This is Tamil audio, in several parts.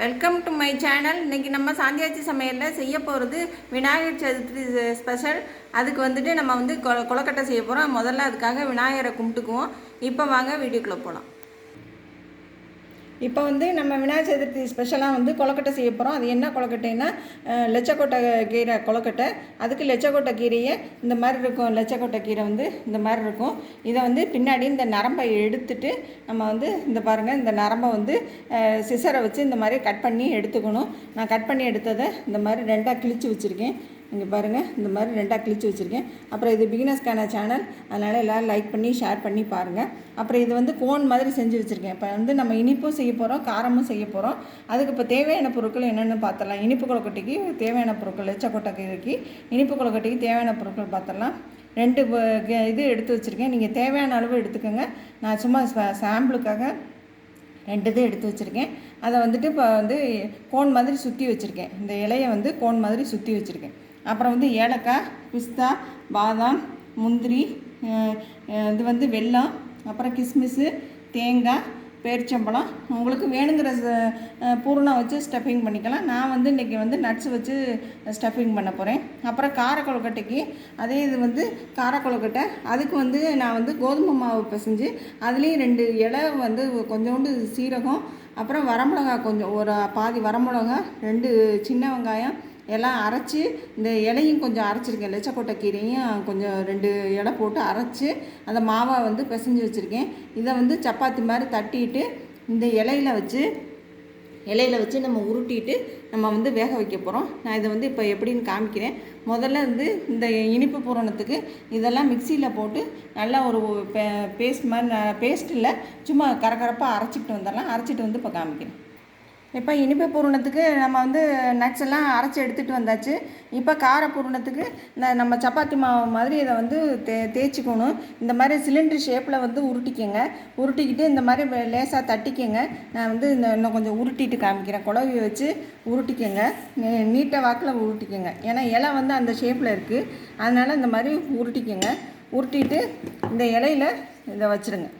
வெல்கம் டு மை சேனல் இன்றைக்கி நம்ம சாந்தியாச்சி சமையலில் செய்ய போகிறது விநாயகர் சதுர்த்தி ஸ்பெஷல் அதுக்கு வந்துட்டு நம்ம வந்து கொ- கொலக்கட்டை செய்ய போகிறோம் முதல்ல அதுக்காக விநாயகரை கும்பிட்டுக்குவோம். இப்போ வாங்க வீடியோக்குள்ளே போகலாம் இப்போ வந்து நம்ம விநாயகர் சதுர்த்தி ஸ்பெஷலாக வந்து கொழுக்கட்டை செய்ய போகிறோம் அது என்ன கொழுக்கட்டைன்னா லெச்சக்கொட்டை கீரை கொழுக்கட்டை. அதுக்கு லெச்சக்கொட்டை கீரையை இந்த மாதிரி இருக்கும். லெச்சக்கொட்டை கீரை வந்து இந்த மாதிரி இருக்கும். இதை வந்து பின்னாடி இந்த நரம்பை எடுத்துட்டு நம்ம வந்து இந்த பாருங்கள் இந்த நரம்பை வந்து சிசரை வச்சு இந்த மாதிரி கட் பண்ணி எடுத்துக்கணும். நான் கட் பண்ணி எடுத்ததை இந்த மாதிரி ரெண்டாக கிழிச்சு வச்சுருக்கேன். இங்கே பாருங்கள் இந்த மாதிரி ரெண்டாக கிழிச்சு வச்சுருக்கேன். அப்புறம் இது பிகினர்ஸ்க்கான சேனல் அதனால் எல்லோரும் லைக் பண்ணி ஷேர் பண்ணி பாருங்கள் அப்புறம் இது வந்து கோன் மாதிரி செஞ்சு வச்சுருக்கேன். இப்போ வந்து நம்ம இனிப்பும் செய்ய போகிறோம் காரமும் செய்ய போகிறோம் அதுக்கு இப்போ தேவையான பொருட்கள் என்னென்னு பார்த்துடலாம் இனிப்பு கொழுக்கட்டைக்கு தேவையான பொருட்கள் லட்சக்கொட்டை இனிப்பு கொழுக்கட்டைக்கு தேவையான பொருட்கள் பார்த்துடலாம் ரெண்டு கே- இது எடுத்து வச்சுருக்கேன். நீங்கள் தேவையான அளவு எடுத்துக்கோங்க. நான் சும்மா சாம்பிளுக்காக ரெண்டு இது எடுத்து வச்சுருக்கேன். அதை வந்துட்டு இப்போ வந்து கோன் மாதிரி சுற்றி வச்சுருக்கேன். இந்த இலையை வந்து கோன் மாதிரி சுற்றி வச்சுருக்கேன். அப்புறம் வந்து ஏலக்காய் பிஸ்தா பாதாம் முந்திரி இது வந்து வெல்லம் அப்புறம் கிஸ்மிஸ்ஸு தேங்காய் பேரிச்சம்பழம். உங்களுக்கு வேணுங்கிற பூர்ணம் பூரணம் வச்சு ஸ்டஃபிங் பண்ணிக்கலாம். நான் வந்து இன்றைக்கி வந்து நட்ஸ் வச்சு ஸ்டஃபிங் பண்ண போகிறேன் அப்புறம் கார கொழுக்கட்டைக்கு அதே இது வந்து கார கொழுக்கட்டை அதுக்கு வந்து நான் வந்து கோதுமை மாவு பிசைஞ்சு அதுலேயும் ரெண்டு இலை வந்து கொஞ்சோண்டு சீரகம் அப்புறம் வரமிளகா கொஞ்சம் ஒரு பாதி வரமிளகா ரெண்டு சின்ன வெங்காயம் எல்லாம் அரைச்சி இந்த இலையும் கொஞ்சம் அரைச்சிருக்கேன். லெச்சக்கொட்டை கீரையும் கொஞ்சம் ரெண்டு இலை போட்டு அரைச்சி அந்த மாவை வந்து பிசைஞ்சு வச்சுருக்கேன். இதை வந்து சப்பாத்தி மாதிரி தட்டிட்டு இந்த இலையில வச்சு இலையில வச்சு நம்ம உருட்டிட்டு நம்ம வந்து வேக வைக்க போகிறோம் நான் இதை வந்து இப்போ எப்படின்னு காமிக்கிறேன். முதல்ல வந்து இந்த இனிப்பு பூரணத்துக்கு இதெல்லாம் மிக்சியில் போட்டு நல்லா ஒரு பேஸ்ட் மாதிரி பேஸ்ட் இல்லை சும்மா கரகரப்பாக அரைச்சிட்டு வந்துடலாம். அரைச்சிட்டு வந்து இப்போ காமிக்கிறேன். இப்போ இனிப்பு பூரணத்துக்கு நம்ம வந்து நட்ஸ் எல்லாம் அரைச்சி எடுத்துகிட்டு வந்தாச்சு. இப்போ கார பூரணத்துக்கு இந்த நம்ம சப்பாத்தி மாவு மாதிரி இதை வந்து தே தேய்ச்சிக்கணும். இந்த மாதிரி சிலிண்டர் ஷேப்பில் வந்து உருட்டிக்கங்க. உருட்டிக்கிட்டு இந்த மாதிரி லேசாக தட்டிக்கங்க. நான் வந்து இந்த இன்னும் கொஞ்சம் உருட்டிட்டு காமிக்கிறேன். குழவி வச்சு உருட்டிக்கங்க. நீட்டை வாக்கில் உருட்டிக்கங்க. ஏன்னா இலை வந்து அந்த ஷேப்பில் இருக்குது அதனால் இந்த மாதிரி உருட்டிக்கங்க. உருட்டிட்டு இந்த இலையில இதை வச்சுருங்க.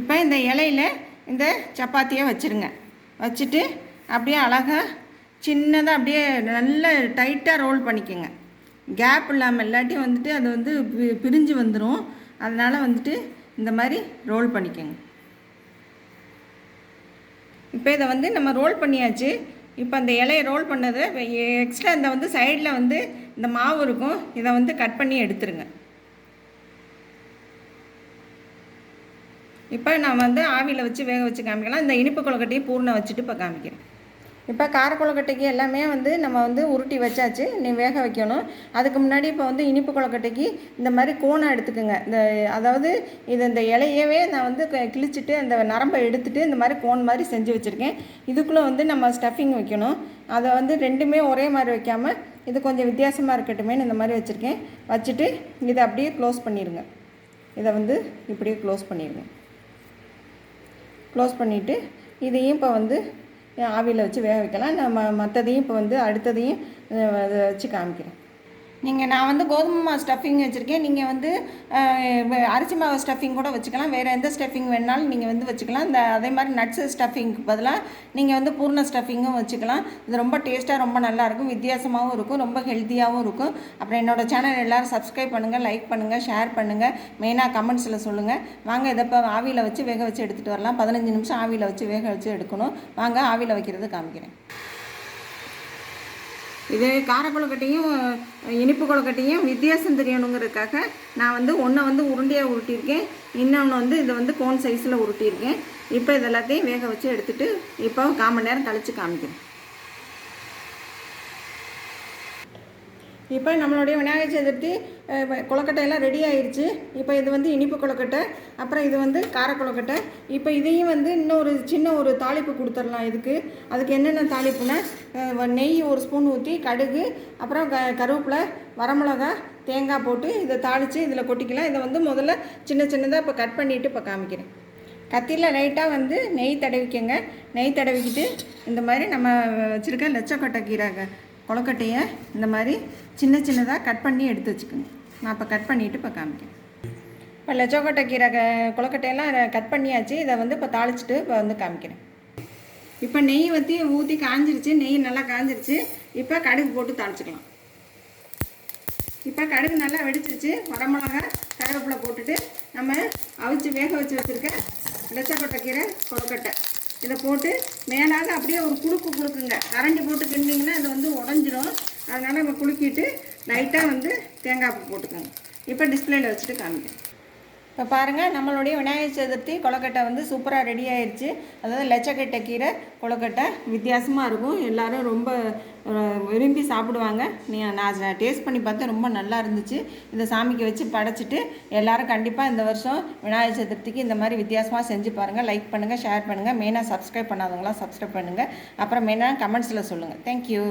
இப்போ இந்த இலையில இந்த சப்பாத்தியை வச்சுருங்க. வச்சுட்டு அப்படியே அழகாக சின்னதாக அப்படியே நல்ல டைட்டாக ரோல் பண்ணிக்கோங்க. கேப் இல்லாமல் இல்லாட்டி வந்துட்டு அது வந்து பி- பிரிஞ்சு வந்துடும் அதனால் வந்துட்டு இந்த மாதிரி ரோல் பண்ணிக்கோங்க. இப்போ இதை வந்து நம்ம ரோல் பண்ணியாச்சு. இப்போ அந்த இலையை ரோல் பண்ணதை எக்ஸ்ட்ரா இந்த வந்து சைடில் வந்து இந்த மாவு இருக்கும். இதை வந்து கட் பண்ணி எடுத்துருங்க. இப்போ நான் வந்து ஆவியில் வச்சு வேக வச்சு காமிக்கலாம். இந்த இனிப்பு கொழுக்கட்டையும் பூர்ணம் வச்சுட்டு இப்போ காமிக்கிறேன். இப்போ கார கொழுக்கட்டைக்கு எல்லாமே வந்து நம்ம வந்து உருட்டி வச்சாச்சு. நீ வேக வைக்கணும். அதுக்கு முன்னாடி இப்போ வந்து இனிப்பு கொழுக்கட்டைக்கு இந்த மாதிரி கோணம் எடுத்துக்கோங்க. இந்த அதாவது இது இந்த இலையவே நான் வந்து க- கிழிச்சிட்டு அந்த நரம்பை எடுத்துட்டு இந்த மாதிரி கோன் மாதிரி செஞ்சு வச்சுருக்கேன். இதுக்குள்ளே வந்து நம்ம ஸ்டஃபிங் வைக்கணும். அதை வந்து ரெண்டுமே ஒரே மாதிரி வைக்காமல் இது கொஞ்சம் வித்தியாசமாக இருக்கட்டுமேன்னு இந்த மாதிரி வச்சுருக்கேன். வச்சுட்டு இதை அப்படியே க்ளோஸ் பண்ணிடுங்க இதை வந்து இப்படியே க்ளோஸ் பண்ணிடுங்க க்ளோஸ் பண்ணிவிட்டு இதையும் இப்போ வந்து ஆவியில் வச்சு வேக வைக்கலாம். நம்ம மற்றதையும் இப்போ வந்து அடுத்ததையும் அதை வச்சு காமிக்கிறேன். நீங்கள் நான் வந்து கோதுமை மாவு ஸ்டஃபிங் வச்சுருக்கேன். நீங்கள் வந்து அரிசி மாவு ஸ்டஃபிங் கூட வச்சுக்கலாம். வேறு எந்த ஸ்டஃபிங் வேணாலும் நீங்கள் வந்து வச்சுக்கலாம். இந்த அதே மாதிரி நட்ஸு ஸ்டஃபிங்க்கு பதிலாக நீங்கள் வந்து பூர்ண ஸ்டஃபிங்கும் வச்சுக்கலாம். இது ரொம்ப டேஸ்ட்டாக ரொம்ப நல்லாயிருக்கும் வித்தியாசமாகவும் இருக்கும். ரொம்ப ஹெல்த்தியாகவும் இருக்கும். அப்புறம் என்னோட சேனல் எல்லோரும் சப்ஸ்கிரைப் பண்ணுங்கள் லைக் பண்ணுங்கள் ஷேர் பண்ணுங்கள் மெயினாக கமெண்ட்ஸில் சொல்லுங்கள் வாங்க இதை இப்போ ஆவியில் வச்சு வேக வச்சு எடுத்துகிட்டு வரலாம். பதினஞ்சு நிமிஷம் ஆவியில் வச்சு வேக வச்சு எடுக்கணும். வாங்க ஆவியில் வைக்கிறது காமிக்கிறேன். இது காரக்குழக்கட்டையும் இனிப்பு கொழுக்கட்டையும் வித்தியாசம் தெரியணுங்கிறதுக்காக நான் வந்து ஒன்றை வந்து உருண்டையாக உருட்டியிருக்கேன். இன்னொன்று வந்து இதை வந்து கோன் சைஸில் உருட்டியிருக்கேன். இப்போ இது எல்லாத்தையும் வேக வச்சு எடுத்துகிட்டு இப்போ கால் மணி நேரம் கழித்து காமிக்கிறேன். இப்போ நம்மளுடைய விநாயகர் சதுர்த்தி அஹ், கொழுக்கட்டையெல்லாம் ரெடி ஆயிடுச்சு இப்போ இது வந்து இனிப்பு கொழுக்கட்டை அப்புறம் இது வந்து கார கொழுக்கட்டை. இப்போ இதையும் வந்து இன்னொரு சின்ன ஒரு தாளிப்பு கொடுத்துடலாம் இதுக்கு. அதுக்கு என்னென்ன தாளிப்புனா நெய் ஒரு ஸ்பூன் ஊற்றி கடுகு அப்புறம் க கருவேப்பிலை வரமிளகா தேங்காய் போட்டு இதை தாளித்து இதில் கொட்டிக்கலாம். இதை வந்து முதல்ல சின்ன சின்னதாக இப்போ கட் பண்ணிவிட்டு இப்போ காமிக்கிறேன். கத்தியில் லைட்டாக வந்து நெய் தடவிக்கங்க. நெய் தடவிக்கிட்டு இந்த மாதிரி நம்ம வச்சுருக்க லட்சக்கொட்டை கீரை கொலக்கட்டையை கொழுக்கட்டையை இந்த மாதிரி சின்ன சின்னதாக கட் பண்ணி எடுத்து வச்சுக்கோங்க. நான் இப்போ கட் பண்ணிவிட்டு இப்போ காமிக்கிறேன். இப்போ லெச்சோக்கொட்டை கீரை க- கொழுக்கட்டையெல்லாம் கட் பண்ணியாச்சு. இதை வந்து இப்போ தாளிச்சிட்டு இப்போ வந்து காமிக்கிறேன். இப்போ நெய் வற்றி ஊற்றி காஞ்சிருச்சு. நெய் நல்லா காஞ்சிருச்சு. இப்போ கடுகு போட்டு தாளிச்சிக்கலாம். இப்போ கடுகு நல்லா வெடிச்சிருச்சு. வரமிளகா கருவேப்பிலை போட்டுட்டு நம்ம அவிச்சு வேக வச்சு வச்சுருக்க லெச்சக்கொட்டை கீரை கொழுக்கட்டை இதை போட்டு மேலாக அப்படியே ஒரு குலுக்கு குலுக்குங்க. கரண்டி போட்டு கிண்டிங்கன்னா அது வந்து உடஞ்சிரும். அதனால் நம்ம குலுக்கிட்டு லைட்டாக வந்து தேங்காய் பூ போட்டுக்கோங்க. இப்போ டிஸ்பிளேல வச்சுட்டு காமிக்கிறேன். இப்போ பாருங்கள் நம்மளுடைய விநாயகர் சதுர்த்தி கொழுக்கட்டை வந்து சூப்பராக ரெடி ஆயிடுச்சு அதாவது லட்சக்கட்டை கீரை கொழுக்கட்டை வித்தியாசமாக இருக்கும். எல்லாரும் ரொம்ப விரும்பி சாப்பிடுவாங்க. நீ நான் டேஸ்ட் பண்ணி பார்த்தேன் ரொம்ப நல்லா இருந்துச்சு. இந்த சாமிக்கு வச்சு படைச்சிட்டு எல்லாரும் கண்டிப்பாக இந்த வருஷம் விநாயகர் சதுர்த்திக்கு இந்த மாதிரி வித்தியாசமாக செஞ்சு பாருங்கள் லைக் பண்ணுங்கள் ஷேர் பண்ணுங்கள் மெயினாக சப்ஸ்கிரைப் பண்ணாதவங்களாம் சப்ஸ்கிரைப் பண்ணுங்கள் அப்புறம் மெயினாக கமெண்ட்ஸில் சொல்லுங்கள் தேங்க்யூ